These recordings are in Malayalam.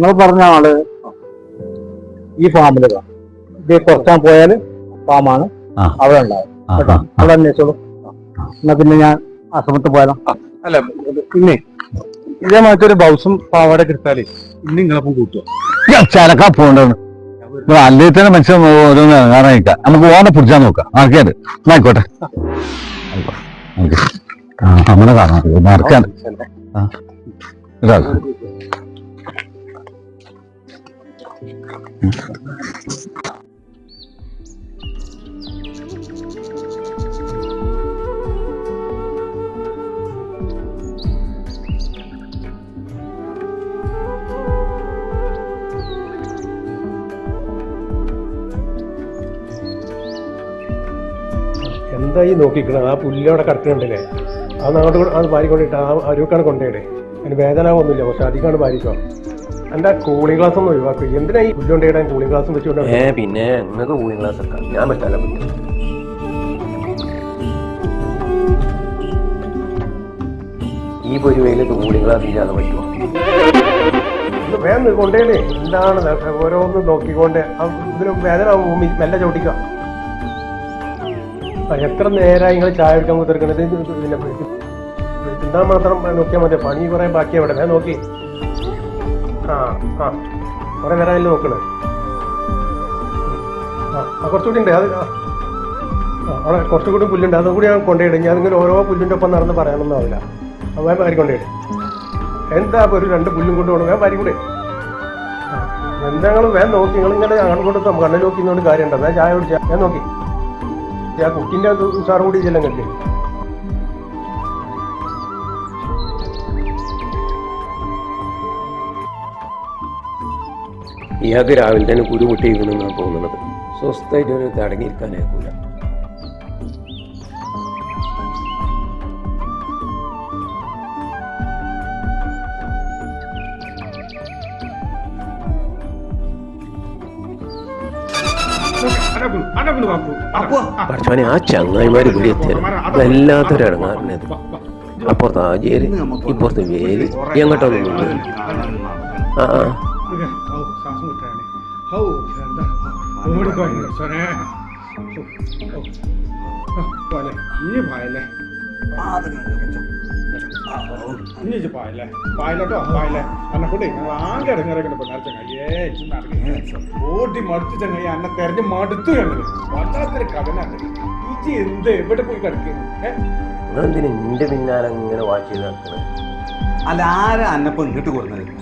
നമ്മൾ പറഞ്ഞ ആൾ ഈ ഫാമിൽ ഇത് കുറച്ചാൻ പോയാൽ ഫാമാണ്. അവിടെ ഉണ്ടാവും. കേട്ടോ? അവിടെ അന്വേഷിച്ചോളൂ. എന്നാ പിന്നെ ഞാൻ അസമത്ത് പോയാലോ? അല്ല പിന്നെ ഇതേമാതിരി ഒരു ബൗസും പാവാടെ കിട്ടാലേ ഇന്ന് നിങ്ങളപ്പം കൂട്ടുക ചരക്കാ പോകണ്ടാണ് അല്ലെങ്കിൽ തന്നെ മനുഷ്യൻ ഓരോന്ന് ഇറങ്ങാൻ നിൽക്കാം നമുക്ക് ഓണ പിടിച്ചാൽ നോക്കാം. ആക്കിയാൽ ആയിക്കോട്ടെ. നമ്മുടെ അങ്ങനെ കാണാം. മറക്കാൻ ഇതാ. എന്താ ഈ നോക്കിക്കണത്? ആ പുല്ലവിടെ കിടക്കുന്നുണ്ടല്ലേ? അത് അങ്ങോട്ട് അത് വാരിക്കൊണ്ടിട്ട് ആ അരുവക്കാണ് കൊണ്ടേടെ അതിന് വേദന ഒന്നുമില്ല. പക്ഷെ അധികമാണ് വാരിക്കോ. എന്റെ കൂളിംഗ് ഗ്ലാസ് ഒന്നും ഒഴിവാക്കുക എന്തിനാ ഈ പുല്ലുകൊണ്ടേടാൻ കൂളിംഗ് ഗ്ലാസ് വെച്ചുകൊണ്ട് ഏ പിന്നെ നിങ്ങൾക്ക് കൂളിംഗ് ഗ്ലാസ് എടുക്കാം ഞാൻ പറ്റാല പറ്റും ഈ പൊരുവയിൽ കൂളിംഗ് ഗ്ലാസ് ഇല്ലാതെ പറ്റുമോ? വേഗം കൊണ്ടേലേ എന്താണ്? ഓരോന്ന് നോക്കിക്കൊണ്ട്. ആ ഇതിന് വേദന മെല്ലെ ചോട്ടിക്കുക ആ, എത്ര നേരമായി നിങ്ങൾ ചായ എടുക്കാൻ കുത്തിരിക്കണത് പിന്നെ തിന്നാൻ മാത്രം നോക്കിയാൽ മതി. പണി കുറേ ബാക്കി അവിടെ വേഗം നോക്കി. ആ ആ. നേരം നോക്കണേ? ആ കുറച്ചുകൂടി ഉണ്ട്. അത് അവിടെ കുറച്ചുകൂടി പുല്ലുണ്ട്. അതും കൂടി ഞാൻ കൊണ്ടുപോയിടും ഞാൻ നിങ്ങൾ ഓരോ പുല്ലിന്റെ ഒപ്പം നടന്ന് പറയാനൊന്നാവില്ല അത് വേഗം വാരി കൊണ്ടുപോയിടും എന്താ ഒരു രണ്ട് പുല്ലും കൊണ്ട് പോകണം വേഗം വാരി കൂടെ എന്താ നിങ്ങൾ വേഗം നോക്കി. നിങ്ങൾ ഇങ്ങനെ അങ്ങോട്ട് കണ്ണിൽ നോക്കിന്നോണ്ട് കാര്യമുണ്ടോ. ഞാൻ ചായ കുടിച്ചാൽ ഞാൻ നോക്കി. ഞാൻ കുക്കിന്റെ ഉഷാറും കൂടി ചെല്ലാം നിങ്ങൾക്ക്? ഇയാൾക്ക് രാവിലെ തന്നെ കുരു പൊട്ടിയിരിക്കണമെന്നാണ് തോന്നുന്നത് സ്വസ്ഥമായിട്ട് ഒരു തടങ്ങിയിരിക്കാനായിക്കൂല പഠിച്ചോനെ ആ ചങ്ങായിമാര് ഇവിടെ എത്തിയാലും വല്ലാത്തൊരു ഇടങ്ങാറിനത് അപ്പുറത്ത് ആചേരി ഇപ്പുറത്ത് വേലി. എങ്ങോട്ടൊന്നും ആ ആ. എന്താ? ഓടി മടുത്തു ചങ്ങയ്യ അന്നെ തെരഞ്ഞ് മടുത്തു ഞങ്ങൾ വല്ലാത്തൊരു കഥനാണ് ഇജ്ജ് എന്ത് എവിടെ പോയി കിടക്കുന്നു? നിന്റെ പിന്നാലെ ഇങ്ങനെ വാച്ച് ചെയ്ത് അല്ല ആരാ അന്നപ്പം ഇങ്ങോട്ട്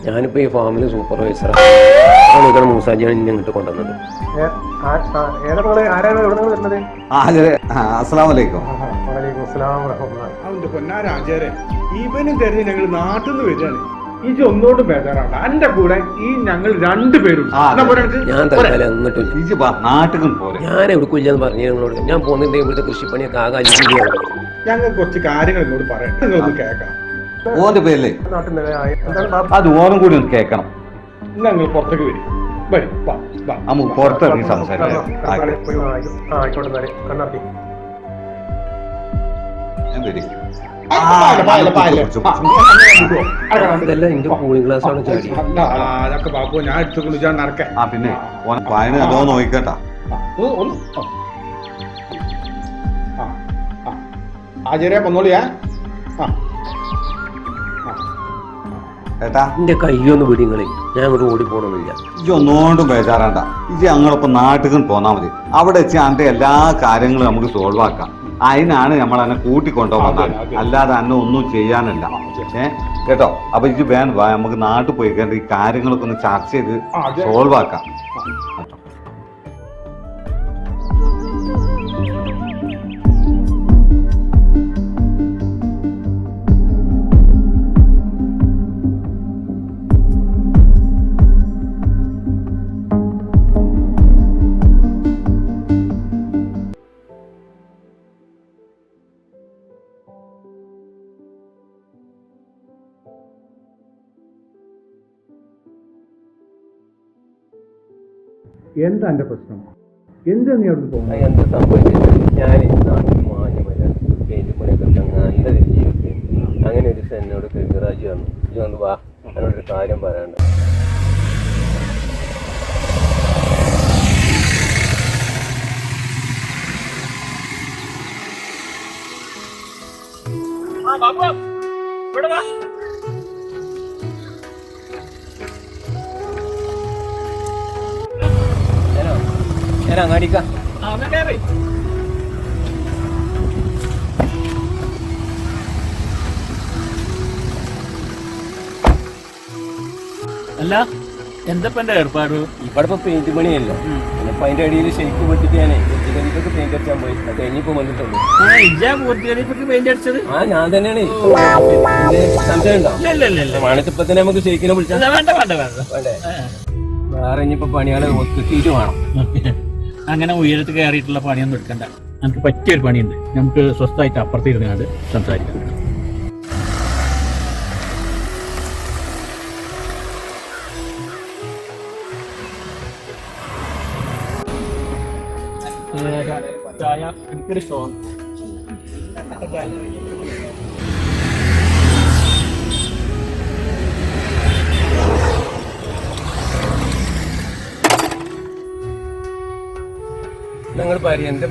ഞാനിപ്പോ ഈ ഫാമിൽ സൂപ്പർവൈസറാണ് മൂസാജിയാണ് ഇങ്ങോട്ട് കൊണ്ടുവന്നത്. അവന്റെ പൊന്നാരാചാരെ ഇവനും കരുതി ഞങ്ങൾ നാട്ടിൽ നിന്ന് വരികയാണ്. ഇജ് ഒന്നോട്ട് ബേജാറാണ്. എന്റെ കൂടെ ഈ ഞങ്ങൾ രണ്ടുപേരും? ഞാൻ തൽക്കാലം അങ്ങോട്ടും ഇജ് പോലെ ഞാൻ പറഞ്ഞു നിങ്ങളോട് ഞാൻ പോകുന്നുണ്ടെങ്കിൽ ഇവിടുത്തെ കൃഷിപ്പണിയൊക്കെ ആകാശം ഞങ്ങൾ കുറച്ച് കാര്യങ്ങൾ എന്നോട് പറയാം നിങ്ങളൊന്ന് കേൾക്കാം. ഓന്റെ ബാബു? അത് ഓനും കൂടി ഒന്ന് കേൾക്കണം ഞങ്ങൾ പുറത്തേക്ക് വരും. നമുക്ക് പുറത്തിറങ്ങി സംസാരിക്കാം. ഞാൻ വരും. പിന്നെ അതോ ആ ആചാര്യ പൊന്നോളിയാ. ആ. ഏട്ടാ. എന്റെ കയ്യൊന്ന് പിടിങ്ങളെ. ഞാൻ ഇവിടെ ഓടിപ്പോണമെന്നില്ല ഇജ്ജ് ഒന്നുകൊണ്ടും ബേജാറാണ്ട. ഇജ്ജ് ഞങ്ങളിപ്പോ നാട്ടിൽ പോന്നാ മതി. അവിടെ വെച്ച് അന്റെ എല്ലാ കാര്യങ്ങളും നമുക്ക് സോൾവ് ആക്കാം. അതിനാണ് നമ്മൾ എന്നെ കൂട്ടിക്കൊണ്ടുപോകുന്നത്. അല്ലാതെ അന്നെ ഒന്നും ചെയ്യാനല്ല. ഏ കേട്ടോ? അപ്പൊ ഇജ്ജ് വേണ്ട നമുക്ക് നാട്ടിൽ പോയി കണ്ട് ഈ കാര്യങ്ങളൊക്കെ ഒന്ന് ചർച്ച ചെയ്ത് സോൾവ് ആക്കാം. എന്താ എന്റെ പ്രശ്നം? എന്താ നീ അവിടെ പോകുന്നത് എന്താ സംഭവിച്ചത്? ഞാൻ അങ്ങനെ ഒരു ദിവസം കൃഷിറാജ് വന്നു. വാ എന്നോടൊരു കാര്യം പറയാണ്ട് ഇവിടെ വാ. ഞാൻ അങ്ങാടിക്കാം അല്ല എന്തപ്പോ എന്റെ ഏർപ്പാട്? ഇവിടെ ഇപ്പൊ പെയിന്റ് പണിയല്ലോ? അപ്പൊ അതിന്റെ അടിയിൽ ഷെയ്ക്ക് പൊട്ടിട്ട് വെജിറ്റബിൾക്ക് പെയിന്റ് അടിച്ചാൻ പോയി. കഴിഞ്ഞിപ്പോ വന്നിട്ടുള്ളൂ. പെയിന്റ് അടിച്ചത്? ആ ഞാൻ തന്നെയാണ്. തന്നെ നമുക്ക് ഷെയ്ക്കിനെ വിളിച്ചാൽ വേണ്ട വേണ്ട വേണ്ട. വേണ്ടേ? വേറെ ഇനിയിപ്പോ പണികളെ ഒത്തിട്ട് വേണം. അങ്ങനെ ഉയരത്ത് കയറിയിട്ടുള്ള പണിയൊന്നും എടുക്കണ്ട. നമുക്ക് പറ്റിയൊരു പണിയുണ്ട്. നമുക്ക് സ്വസ്ഥമായിട്ട് അപ്പുറത്ത് ഇരുന്നാണ്ട് സംസാരിക്കാം. ചായ എനിക്കൊരു സ്റ്റോൺ ഞങ്ങൾ പറയും എന്റെ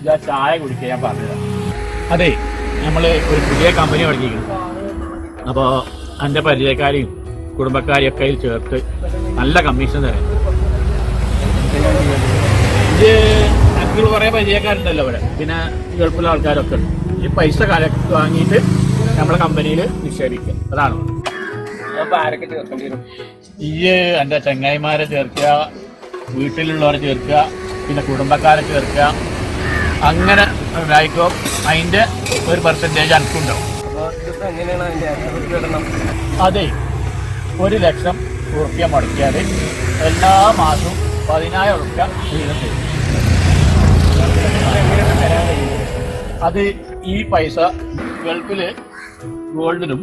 ഇതാ ചായ കുടിക്കാൻ ഞാൻ പറഞ്ഞു അതെ നമ്മൾ ഒരു പുതിയ കമ്പനി തുടങ്ങിയിരിക്കുന്നു. അപ്പോൾ എന്റെ പരിചയക്കാരെയും കുടുംബക്കാരെയും ഒക്കെ ചേർത്ത് നല്ല കമ്മീഷൻ തരാം. ഇത് എനിക്ക് കുറേ പരിചയക്കാരുണ്ടല്ലോ ഇവിടെ. പിന്നെ ഗൾഫിലെ ആൾക്കാരൊക്കെ ഉണ്ട്. ഈ പൈസ കലക്ട് വാങ്ങിയിട്ട് നമ്മളെ കമ്പനിയിൽ നിക്ഷേപിക്കുക. അതാണ്. ഈ എന്റെ ചങ്ങായിമാരെ ചേർക്കുക വീട്ടിലുള്ളവരെ ചേർക്കുക പിന്നെ കുടുംബക്കാരെ ചേർക്കുക. അങ്ങനെ ഉണ്ടായിക്കോ അതിന്റെ ഒരു പെർസെന്റേജ് എനിക്കുണ്ടാവും അതിന്റെ അതെ ഒരു ലക്ഷം ഉറുപ്പ്യ മുടക്കിയാൽ എല്ലാ മാസവും പതിനായിരം ഉറുപ്പ്യ വീതം അത് ഈ പൈസ ഗൾഫിൽ ഗോൾഡിലും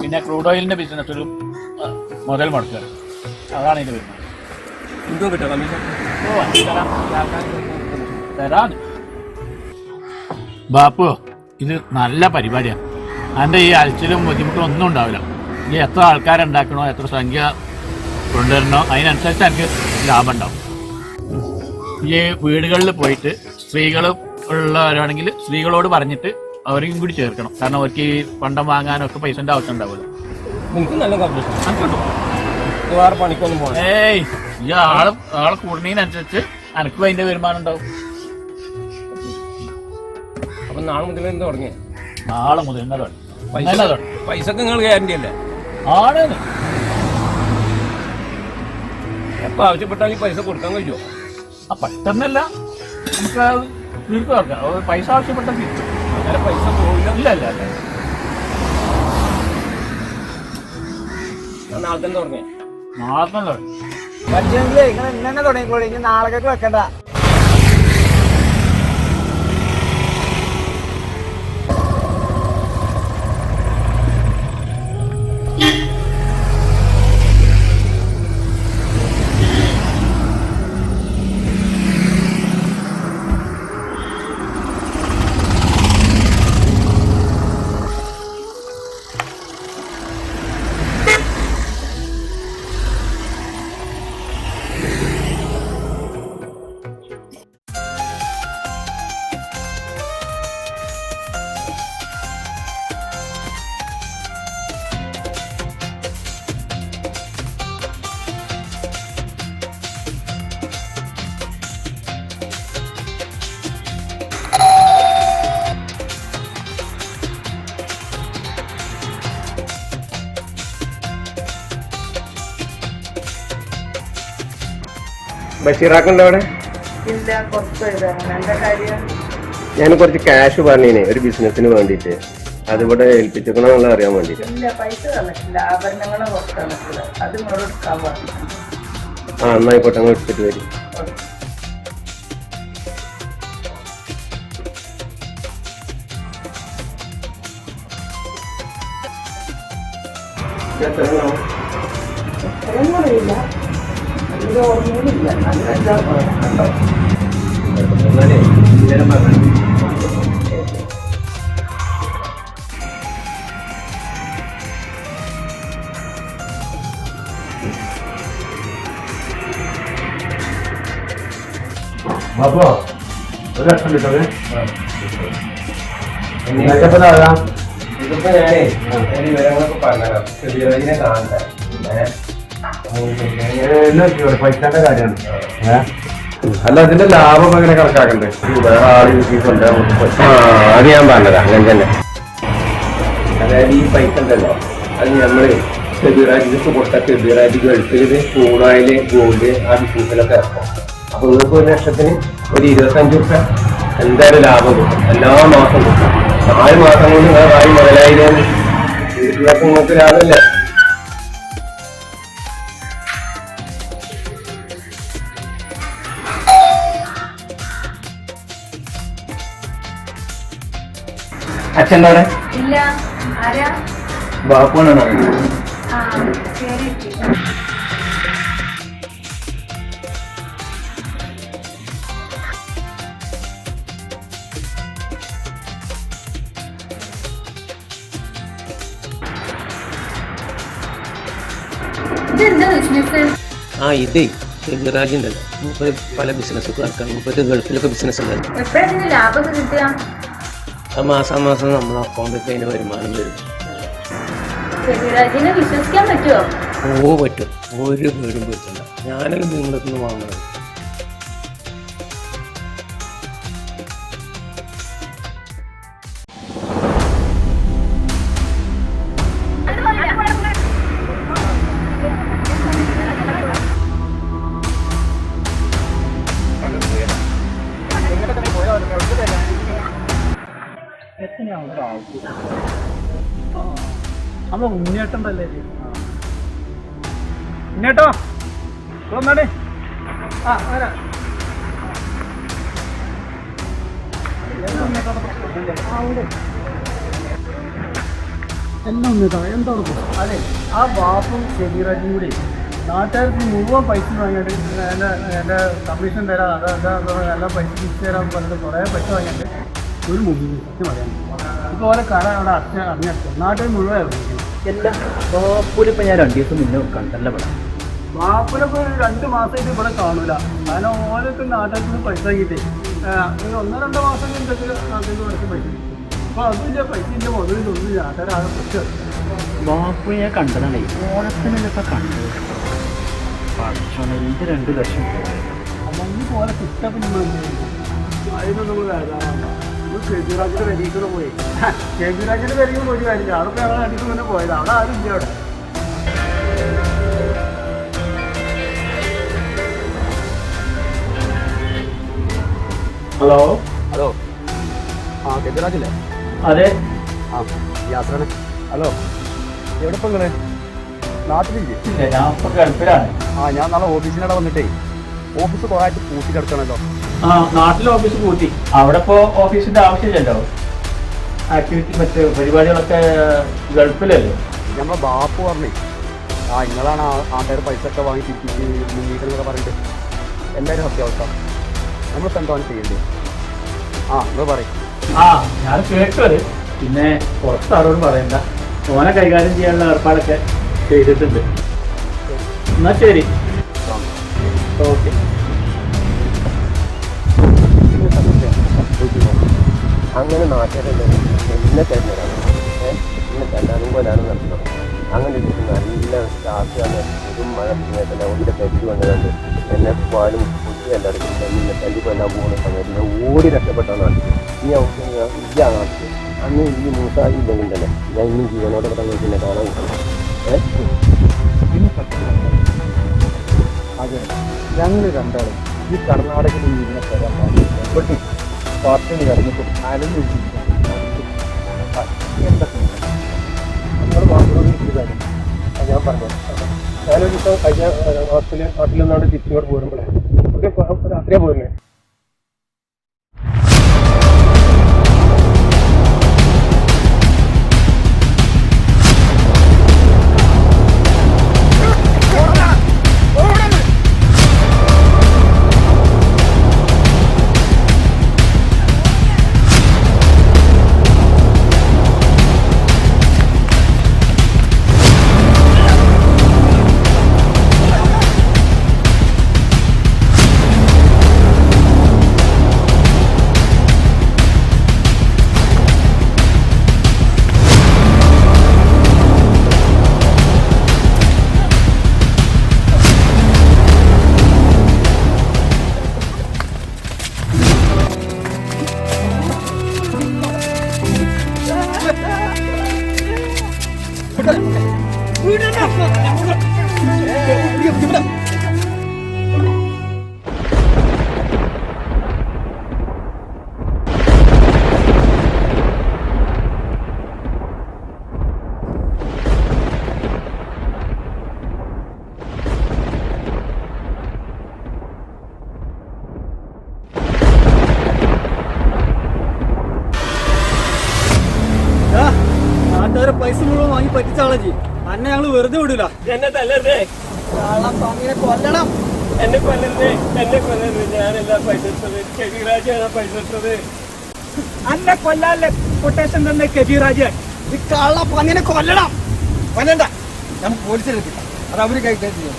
പിന്നെ ക്രൂഡ് ഓയിലിന്റെ ബിസിനസ്സിലും മുതൽ മുടക്കുക. അതാണ് ഇത് വരുന്നത്. എന്തോ കിട്ടുക കമ്മീഷൻ? ഓ അത് തരാം തരാം ബാപ്പു ഇത് നല്ല പരിപാടിയാണ് അതിന്റെ ഈ അലച്ചിലും ബുദ്ധിമുട്ടും ഒന്നും ഉണ്ടാവില്ല. ഇനി എത്ര ആൾക്കാരുണ്ടാക്കണോ എത്ര സംഖ്യ കൊണ്ടുവരണോ അതിനനുസരിച്ച് എനിക്ക് ലാഭം ഉണ്ടാവും. ഈ വീടുകളിൽ പോയിട്ട് സ്ത്രീകൾ ഉള്ളവരാണെങ്കിൽ സ്ത്രീകളോട് പറഞ്ഞിട്ട് അവരെയും കൂടി ചേർക്കണം. കാരണം അവർക്ക് ഈ പണ്ടം വാങ്ങാനൊക്കെ പൈസന്റെ ആവശ്യം ഉണ്ടാവില്ല നിങ്ങൾക്ക് നല്ല ഏയ് ഈ ആൾ ആളെ കൂടുന്നതിനനുസരിച്ച് അനക്കും അതിന്റെ വരുമാനം ഉണ്ടാവും അപ്പൊ നാളെ മുതൽ എന്ത് തുടങ്ങിയ നാളെ മുതൽ ഇന്നലെ. പൈസ. പൈസക്ക് നിങ്ങൾ ഗ്യാരണ്ടി അല്ലേ? ആണ്. എപ്പോ ആവശ്യപ്പെട്ടാൽ ഈ പൈസ കൊടുക്കാൻ കഴിയുമോ ആ പെട്ടെന്നല്ല. നമുക്ക് തീർത്ത് വെക്കാം. പൈസ ആവശ്യപ്പെട്ട തീർക്കും അങ്ങനെ പൈസ പോയില്ല ഇല്ല ഇല്ല നാളെ തന്നെ തുടങ്ങിയ നാളെ തന്നെ തുടങ്ങി? പറ്റുമെങ്കിലേ നിങ്ങൾ ഇന്നെ തുടങ്ങിക്കോളി. ഇനി നാളെ വെക്കണ്ട. ബഷീറാക്കുണ്ട് അവിടെ? ഞാൻ കുറച്ച് ക്യാഷ് പറഞ്ഞേനെ ഒരു ബിസിനസിന് വേണ്ടിയിട്ട്. അതിവിടെ ഏൽപ്പിച്ചിരിക്കണമെന്നുള്ള അറിയാൻ വേണ്ടിയിട്ട്. പറഞ്ഞു ആ എന്നായിക്കോട്ടെ അങ്ങ് എടുത്തിട്ട് വരും. ഇത്രയും അതിന്റെ ഓർമ്മയിലില്ല നല്ല എന്താ കണ്ടോ അപ്പോ ഒരു ലക്ഷം കിട്ടത് ഇതിപ്പോ ഞാനേ അതിന്റെ പൈസന്റെ കാര്യമാണ്. അല്ല അതിന്റെ ലാഭം എങ്ങനെ കണക്കാക്കണ്ടേ? വേറെ ആൾ അത് ഞാൻ പറഞ്ഞതാ അങ്ങനെ തന്നെ. അതായത് ഈ പൈസ ഉണ്ടല്ലോ അത് നമ്മൾ ഷെബീറാജിക്ക് കൊടുത്ത ഷെബീറാജ് ഗൾഫിൽ കൂടായിൽ ഗോൾഡ് ആ ബിസിനസ്സിലൊക്കെ ഇറക്കും. അപ്പൊ നിങ്ങൾക്ക് ഒരു ലക്ഷത്തിന് ഒരു ഇരുപത്തഞ്ച് റുപ്യ എന്തായാലും ലാഭം കിട്ടും. എല്ലാ മാസം കിട്ടും. നാല് മാസം കൊണ്ട് വായി മുതലായിരം വീട്ടിലൊക്കെ നിങ്ങൾക്ക് ലാഭമല്ലേ. അച്ഛൻ അവിടെ ഇല്ല. ആരാ? ബാപ്പുവാണോ? ആ ഇതേ. മൂപ്പര് പല ബിസിനസ്സൊക്കെ നടക്കാം ഗൾഫിലൊക്കെ ബിസിനസ് ഉണ്ടല്ലോ മാസം മാസം നമ്മൾ അക്കൗണ്ടിലേക്ക് അതിന് വരുമാനം വരും. വിശ്വസിക്കാൻ പറ്റുമോ ഓ പറ്റും. ഒരു വീടും പറ്റില്ല. ഞാനല്ല നിങ്ങളൊക്കെ വാങ്ങണത് അമ്മ ഉണ്ണിയേട്ടണ്ടല്ലേ ഉണ്ണിയേട്ടോ വന്നാണേ ആ എല്ലാം ഉണ്ണിയേട്ടാ എന്താണ് അതെ ആ വാപ്പും ഷെബീറാജും കൂടി നാട്ടുകാർക്ക് മുഴുവൻ പൈസ വാങ്ങിയിട്ട് എന്റെ എന്റെ കമ്മീഷൻ തരാം അത് അതാ എല്ലാം പൈസ തിരിച്ചു തരാൻ പറഞ്ഞിട്ട് കുറേ പൈസ വാങ്ങിയിട്ട് ഒരു മുഖ്യ പറയാം. ഇപ്പോൾ ഓരോ കട അവിടെ അടച്ച അറിഞ്ഞു നാട്ടുകാർ മുഴുവൻ ഇറങ്ങിയിരിക്കുന്നു. എല്ലാം ബാപ്പൂരിപ്പോ ഞാൻ രണ്ടു ദിവസം മുന്നേ കണ്ടല്ല ഇവിടെ വാപ്പിലൊക്കെ രണ്ട് മാസമായിട്ട് ഇവിടെ കാണൂല. കാരണം ഓരോക്കെ നിന്ന് പൈസ ഒരു ഒന്നോ രണ്ടോ മാസം കഴിഞ്ഞിട്ട് നാട്ടിൽ പൈസ പൈസ അപ്പോൾ അതിന്റെ പൈസ ഇല്ല മുതലില്ല നാട്ടുകാരാകെ പറ്റുക ബാപ്പു ഞാൻ കണ്ടതാണേ. ഓണത്തിനൊക്കെ കണ്ടത്? പഠിച്ചോനെ എനിക്ക് രണ്ടു ലക്ഷം അല്ലെങ്കിൽ പോലെ കിട്ടപ്പം നമ്മൾ അതിനൊന്നും വേദാറാണ് നമ്മൾ കെബിറാജിന്റെ വരികൂടെ പോയി കെബിറാജിന്റെ വരികൂടെ പോയി കാര്യമില്ല. അവിടെ ഞങ്ങൾ അടിക്ക് തന്നെ പോയത്. അവിടെ ആരും ഇല്ല അവിടെ. ഹലോ? ഹലോ. ആ കെബിറാജല്ലേ അതെ. ആ യാത്ര ഹലോ. എവിടെ ഇപ്പൊ നിങ്ങൾ? നാട്ടിലില്ലേ? ഞാൻ ഇപ്പൊ ഗൾഫിലാണ്. ആ ഞാൻ നാളെ ഓഫീസിനവിടെ വന്നിട്ടേ. ഓഫീസ് കുറേ ആയിട്ട് പൂട്ടി കിടക്കണല്ലോ നാട്ടിലെ ഓഫീസ് പൂട്ടി. അവിടെ ഇപ്പോ ഓഫീസിന്റെ ആവശ്യമില്ലല്ലോ. ആക്ടിവിറ്റി മറ്റ് പരിപാടികളൊക്കെ ഗൾഫിലല്ലേ? ഞമ്മ ബാപ്പ് പറഞ്ഞേ. ആ നിങ്ങളാണ് ആൾക്കാർ പൈസ ഒക്കെ വാങ്ങി തിരിച്ച് മുങ്ങിക്കണമെന്നൊക്കെ പറഞ്ഞിട്ട്. എന്തായാലും സത്യാവസ്ഥ. നമ്മളിപ്പോൾ എന്താണ് ചെയ്യേണ്ടത് ആ നിങ്ങൾ പറയും. ആ ഞാൻ കേട്ടത്. പിന്നെ പുറത്ത് ആരോടും പറയണ്ട. ഓനെ കൈകാര്യം ചെയ്യാനുള്ള ഏർപ്പാടൊക്കെ ചെയ്തിട്ടുണ്ട്. എന്നാ ശരി. ഓക്കെ. അങ്ങനെ നാട്ടുകാരല്ലേ എന്നെ തരുന്നതാണ് എന്നെ തല്ലാനും കൊല്ലാനും നടത്തണം അങ്ങനെ ഒരു നല്ല സ്റ്റാഫാണ് ഒരു മഴ സമയത്തല്ല ഒന്നിന്റെ പരിധി വന്നതുകൊണ്ട് എന്നെ പാലും കുട്ടി എല്ലാവർക്കും എന്നെ തല്ലി കൊല്ലാൻ പോകുന്ന സമയത്ത് ഓടി രക്ഷപ്പെട്ടാണ് നാട്ടിൽ ഈ അവസ്ഥ ഇല്ല നാട്ടിൽ അന്ന് ഈ മൂസായി തന്നെ ഞാൻ ഇനി ജീവനോടെ കിടന്നു പിന്നെ കാണാൻ കിട്ടണം അതെ. ഞങ്ങൾ രണ്ടാളും ഈ കർണാടകയിൽ ഇങ്ങനെ തരാൻ പാടില്ല. പാർട്ടിന് കാര്യം അത് ഞാൻ പറഞ്ഞു ഞാനൊരു ദിവസം കഴിഞ്ഞ ഹോസ്റ്റലിൽ ഹോട്ടലിൽ നിന്നാണ് തിരിച്ചു പോരുമ്പോഴേ രാത്രിയാണ് പോരുന്നത് Let's. അന്നെ കൊല്ലാല്ലേ? കൊട്ടേഷൻ തന്നെ കെബിറാജ് ഈ കള്ള പന്നിനെ കൊല്ലണം. കൊല്ലണ്ട. നമുക്ക് പോലീസിലെത്തിക്കാം അത് അവർ കൈകാര്യം ചെയ്യും.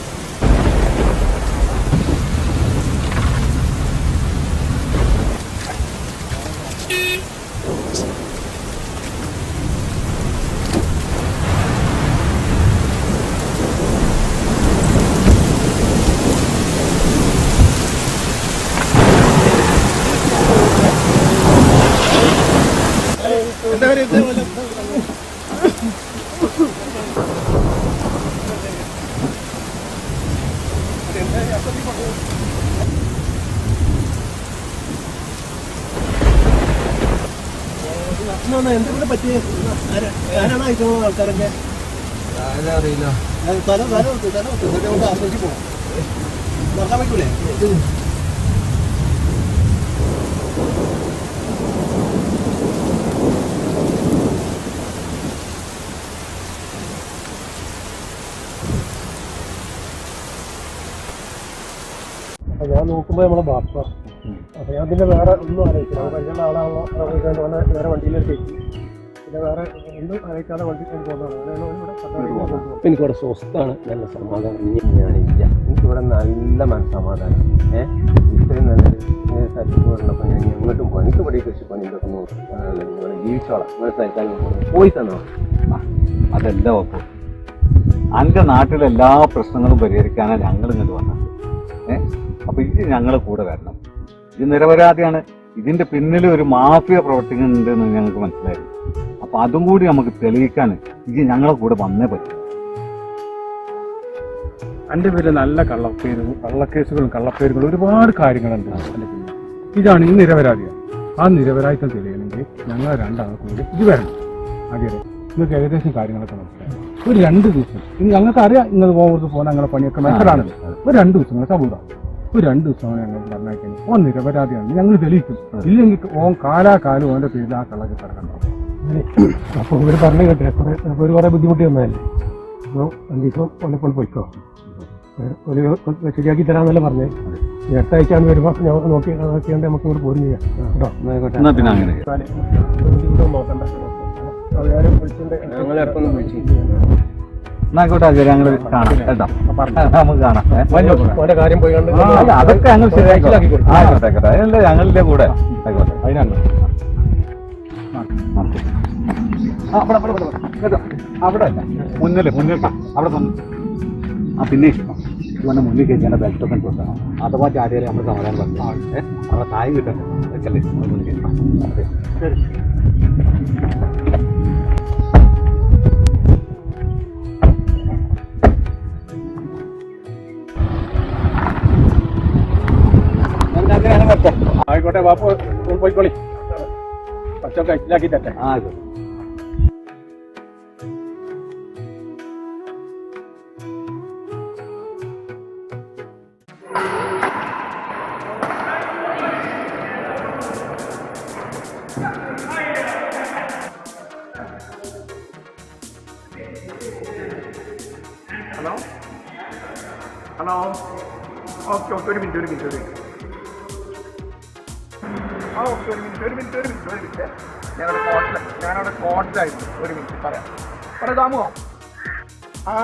എന്തെങ്കിലും പറ്റി ഞാനാണ് അയക്കുന്ന ആൾക്കാരൊക്കെ? അറിയില്ല തല തല കൊടുത്തു തല കൊടുത്തു എന്നിട്ട് നമുക്ക് ആസ്വദിച്ച് പോകാം നോക്കാൻ പറ്റൂലേ? ഞാൻ നോക്കുമ്പോ നമ്മളെ ബാപ്പ. അപ്പൊ ഞാൻ പിന്നെ വേറെ ഒന്നും ആലോചിച്ചില്ല. നമുക്ക് കഴിഞ്ഞ ആളാണല്ലോ ആലോചിക്കാണ്ട് വന്ന വേറെ വണ്ടിയിലേക്ക് പിന്നെ വേറെ ഒന്നും ആലോചിക്കാതെ വണ്ടി പോകുന്നതാണ്. എനിക്കിവിടെ സ്വസ്ഥാണ് നല്ല സമാധാനം. ഞാനില്ല. എനിക്കിവിടെ നല്ല മനസ്സമാധാനം. ഏഹ് ഇത്രയും നല്ല സ്ഥലത്തുള്ളപ്പോൾ ഞാൻ എങ്ങോട്ടും പോകാം. എനിക്ക് ഇവിടെ ഈ കൃഷിപ്പണി ഇതൊക്കെ നോക്കും ജീവിച്ചോളാം. ഇവിടെ സ്ഥലത്താൽ പോയി. തന്നോ അതല്ല അപ്പോൾ അന്റെ നാട്ടിലെ എല്ലാ പ്രശ്നങ്ങളും പരിഹരിക്കാനാണ് ഞങ്ങൾ ഇങ്ങോട്ട് വന്നത്. ഏഹ് അപ്പം ഇത് ഞങ്ങളെ കൂടെ വരണം. ഇത് നിരപരാധിയാണ്. ഇതിന്റെ പിന്നിൽ ഒരു മാഫിയ പ്രവർത്തിക്കുന്നുണ്ടെന്ന് ഞങ്ങൾക്ക് മനസ്സിലായി. അപ്പൊ അതും കൂടി നമുക്ക് തെളിയിക്കാൻ ഇത് ഞങ്ങളെ കൂടെ വന്നേ പറ്റും. എന്റെ പേര് നല്ല കള്ളപ്പേരും കള്ളക്കേസുകളും കള്ളപ്പേരുകളും ഒരുപാട് കാര്യങ്ങളുണ്ട്. എന്റെ. ഇതാണ് ഈ നിരപരാധിയാണ് ആ നിരപരാധിത്വം തെളിയണമെങ്കിൽ ഞങ്ങൾ രണ്ടാൾക്കൂടി കൂടി ഇത് വരണം. അതെ. നിങ്ങൾക്ക് ഏകദേശം കാര്യങ്ങളൊക്കെ മനസ്സിലായി. ഒരു രണ്ട് ദിവസം. ഇനി ഞങ്ങൾക്ക് അറിയാം നിങ്ങൾ പോകുന്നത് പോകുന്ന ഞങ്ങളുടെ പണിയൊക്കെ മെച്ചടാണല്ലോ ഒരു രണ്ട് ദിവസം നിങ്ങൾക്ക് സബൂറാം ഒരു രണ്ട് ദിവസം ഞങ്ങൾ ഓ ഓൻ നിരപരാധിയാണ്. ഞങ്ങൾ തെളിയിക്കും. ഇല്ലെങ്കിൽ ഓൻ കാലാകാലം ഓന്റെ പേരിൽ ആ കള്ളക്ക് കിടക്കണം അപ്പോൾ ഇവർ പറഞ്ഞു കേട്ടെ കുറെ അപ്പൊ ഒരു കുറേ ബുദ്ധിമുട്ടി വന്നതല്ലേ? അപ്പോൾ അഞ്ച് ദിവസം പോലെ പോയിക്കോ. ഒരു ശരിയാക്കി തരാന്നല്ലേ പറഞ്ഞേ? ഈ ഒരു ആഴ്ചയാണ് വരുമ്പോൾ ഞാൻ നോക്കി നോക്കിയാണ്ട് നമുക്ക് ഇങ്ങോട്ട് പോരും ചെയ്യാം. കേട്ടോ? പിന്നെ അങ്ങനെ നോക്കണ്ട ഞങ്ങൾ എപ്പം വിളിച്ചു. എന്നാ ശരി ഞങ്ങൾ കാണാം കേട്ടോ. നമുക്ക് കാണാം. അല്ല, അതൊക്കെ ഞങ്ങൾ ശരിയാക്കി കൊടുക്കും. ആയിക്കോട്ടെ ആയിക്കോട്ടെ. ഞങ്ങളുടെ കൂടെ? ആയിക്കോട്ടെ. അതിനാണ്. അവിടെ, അവിടെ, അവിടെ, മുന്നിൽ മുന്നിൽ അവിടെ ആ പിന്നെ ഇവന്റെ മുന്നിൽ കഴിഞ്ഞാൽ ബെൽറ്റ് ഒക്കെ കൊടുക്കണം. അഥവാ ചാടിയാലേ നമ്മൾ സമാധാനം പറഞ്ഞു അവിടെ താഴെ കിട്ടണം വെച്ചല്ലേ മുന്നിൽ കയറ്റി. ആയിക്കോട്ടെ ബാപ്പു പോയിക്കോളി. പച്ചൊക്കെ കഴിച്ചിലാക്കി തട്ടെ ആ ആയിക്കോട്ടെ. പറയാം ദാമുവോ ആ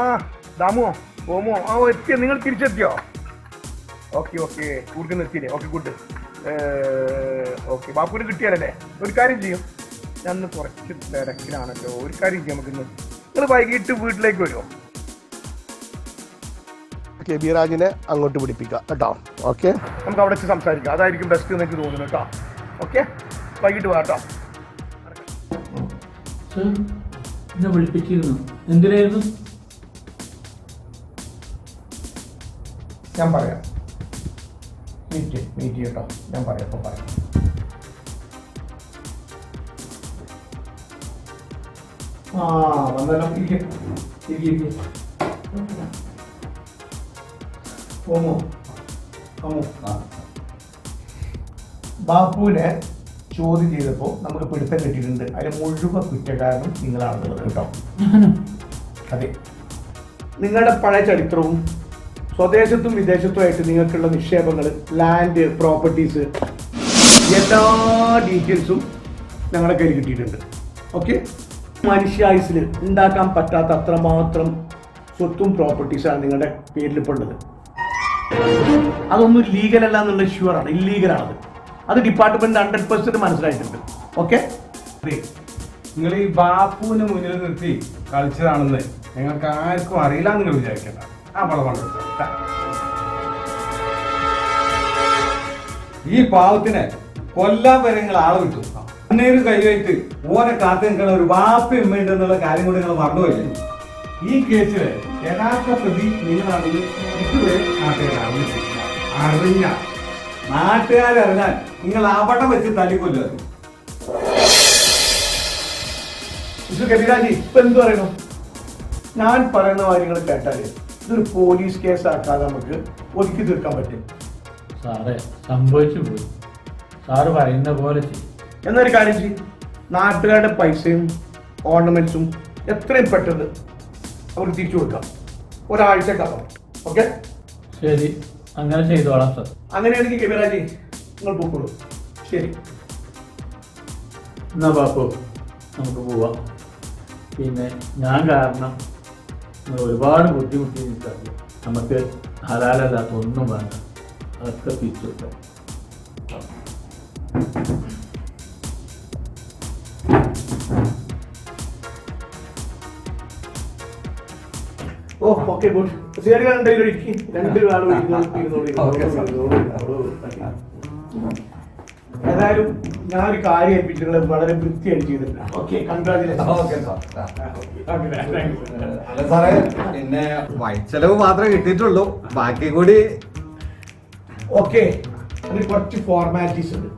ദാമുവോ ഓമോ ആ എത്തിയ നിങ്ങൾ തിരിച്ചെത്തിയോ? Okay okay. കൂടുതൽ എത്തിയില്ലേ ഓക്കെ ഗുഡ് ഓക്കെ. ബാപ്പുവിന് കിട്ടിയാലല്ലേ? ഒരു കാര്യം ചെയ്യും. ഞാൻ ഇന്ന് കുറച്ച് തിരക്കിലാണല്ലോ. ഒരു കാര്യം ചെയ്യാം നമുക്കിന്ന്. നിങ്ങൾ വൈകിട്ട് വീട്ടിലേക്ക് വരുമോ? കെ ബി രാജിനെ അങ്ങോട്ട് പിടിപ്പിക്കാം കേട്ടോ. ഓക്കെ? നമുക്ക് അവിടെ വെച്ച് സംസാരിക്കാം. അതായിരിക്കും ബെസ്റ്റ് എന്ന് എനിക്ക് തോന്നുന്നു കേട്ടോ. ഓക്കെ? വൈകിട്ട് വാ കേട്ടോ. എന്നെ വിളിപ്പിച്ചിരുന്നു. എന്തിനായിരുന്നു? ഞാൻ പറയാം. മീറ്റ് മീറ്റ് കേട്ടോ ഞാൻ പറയാം അപ്പോൾ പറയാം. ആ വന്നല്ലോ. ഇരിക്കും ഇരിക്കും. ഓമോ ഓമോ ബാപ്പുവിനെ ചോദ്യം ചെയ്തപ്പോൾ നമുക്ക് പിടുത്തം കിട്ടിയിട്ടുണ്ട്. അതിന് മുഴുവൻ കുറ്റക്കാരനും നിങ്ങളാണെന്നുള്ളത് കേട്ടോ. അതെ. നിങ്ങളുടെ പഴയ ചരിത്രവും സ്വദേശത്തും വിദേശത്തുമായിട്ട് നിങ്ങൾക്കുള്ള നിക്ഷേപങ്ങൾ ലാൻഡ് പ്രോപ്പർട്ടീസ് എല്ലാ ഡീറ്റെയിൽസും ഞങ്ങളുടെ കയ്യിൽ കിട്ടിയിട്ടുണ്ട്. ഓക്കെ മനുഷ്യായുസിൽ ഉണ്ടാക്കാൻ പറ്റാത്ത അത്രമാത്രം സ്വത്തും പ്രോപ്പർട്ടീസാണ് നിങ്ങളുടെ പേരിൽ ഇപ്പോൾ ഉള്ളത്. അതൊന്നും ലീഗൽ അല്ല എന്നുള്ള ഷുവറാണ് ഇല്ലീഗലാണത് അത് ഡിപ്പാർട്ട്മെന്റ് ഹൺഡ്രഡ് പെർസെന്റ് മനസ്സിലായിട്ടുണ്ട്. ഓക്കെ നിങ്ങൾ ഈ ബാപ്പുവിന് മുന്നിൽ നിർത്തി കളിച്ചതാണെന്ന് നിങ്ങൾക്ക് ആർക്കും അറിയില്ല നിങ്ങൾ വിചാരിക്കണ്ട. ഈ പാവത്തിനെ കൊല്ലാൻ വരെ നിങ്ങൾ ആളെ വിട്ടു. അന്നേരം കൈവായിട്ട് ഓനെ കാത്തു നിൽക്കുന്ന ഒരു ബാപ്പ ഉമ്മയുണ്ട് എന്നുള്ള കാര്യം കൂടി നിങ്ങൾ മറന്നുപോയില്ലേ ഈ കേസിൽ യഥാർത്ഥ പ്രതി നിങ്ങളാണെങ്കിൽ ഇതുവരെ അറിഞ്ഞ നാട്ടുകാരറിഞ്ഞാൽ നിങ്ങൾ അവിടെ വെച്ച് തല്ലിക്കൊല്ലുമായിരുന്നു കെട്ടിരാജി ഇപ്പൊ എന്ത് പറയണു? ഞാൻ പറയുന്ന കാര്യങ്ങൾ കേട്ടാൽ ഇതൊരു പോലീസ് കേസ് ആക്കാതെ നമുക്ക് ഒതുക്കി തീർക്കാൻ പറ്റും. സാറേ സംഭവിച്ചു പോയി. സാറ് പറയുന്ന പോലെ എന്നൊരു കാര്യം ചെയ്യും. നാട്ടുകാരുടെ പൈസയും ഓർണമെന്റ്സും എത്രയും പെട്ടെന്ന് അവർക്ക് തിരിച്ചു കൊടുക്കാം. ഒരാഴ്ചക്കകം ഓക്കെ? ശരി. അങ്ങനെ ചെയ്തോളാം സാർ. അങ്ങനെയാണെങ്കിൽ കെമിറാജി നിങ്ങൾ പോക്കോളൂ. ശരി. എന്നാ പാപ്പു നമുക്ക് പോവാം. പിന്നെ ഞാൻ കാരണം നിങ്ങൾ ഒരുപാട് ബുദ്ധിമുട്ടി നമുക്ക് ഹലാലല്ലാത്ത ഒന്നും വേണ്ട. അതൊക്കെ തിരിച്ചു ഓക്കെ ഗുഡ് ഇരുന്നോളൂ, ഇരുന്നോളൂ, ഇരുന്നോളൂ, ഇരുന്നോളൂ. ഏതായാലും ഞാൻ ഒരു കാര്യം ഏൽപ്പിച്ചിട്ടുള്ളത് വളരെ വൃത്തിയായിട്ട് ചെയ്തിട്ടുണ്ട്. സാറേ പിന്നെ വൈച്ചെലവ് മാത്രമേ കിട്ടിയിട്ടുള്ളൂ. ബാക്കി കൂടി ഓക്കെ അതിന് കുറച്ച് ഫോർമാലിറ്റീസ് ഉണ്ട്.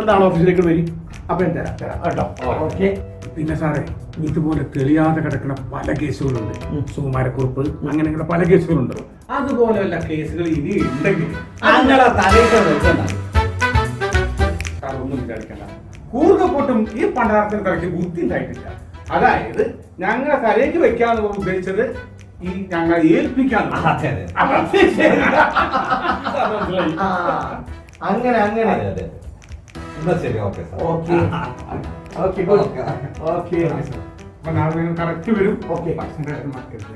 എന്താണ് ഓഫീസിലേക്ക് വരും? അപ്പൊ തരാം തരാം കേട്ടോ. ഓക്കെ. പിന്നെ സാറേ ഇതുപോലെ തെളിയാതെ കിടക്കുന്ന പല കേസുകളുണ്ട്. സുകുമാരക്കുറിപ്പ് അങ്ങനെയുള്ള പല കേസുകളുണ്ട്. അതുപോലെയുള്ള കേസുകൾ ഇനി ഉണ്ടെങ്കിൽ അങ്ങനെ തലയിട്ട് വെക്കണ്ട സാർ ഒന്നും വിചാരിക്കണ്ട. കൂർക്കപ്പൊട്ടും ഈ പണ്ടാരത്തിന് കളിക്ക് ബുദ്ധി ഉണ്ടായിട്ടില്ല. അതായത് ഞങ്ങളെ തലയ്ക്ക് വെക്കാന്ന് ഉദ്ദേശിച്ചത് ഈ ഞങ്ങളെ ഏൽപ്പിക്കാൻ. അങ്ങനെ അങ്ങനെ. എന്നാ ശരി okay sir okay okay good okay അപ്പൊ നാളെ കറക്റ്റ് വരും. ഓക്കെ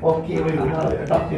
ഓക്കെ വരും. ഓക്കെ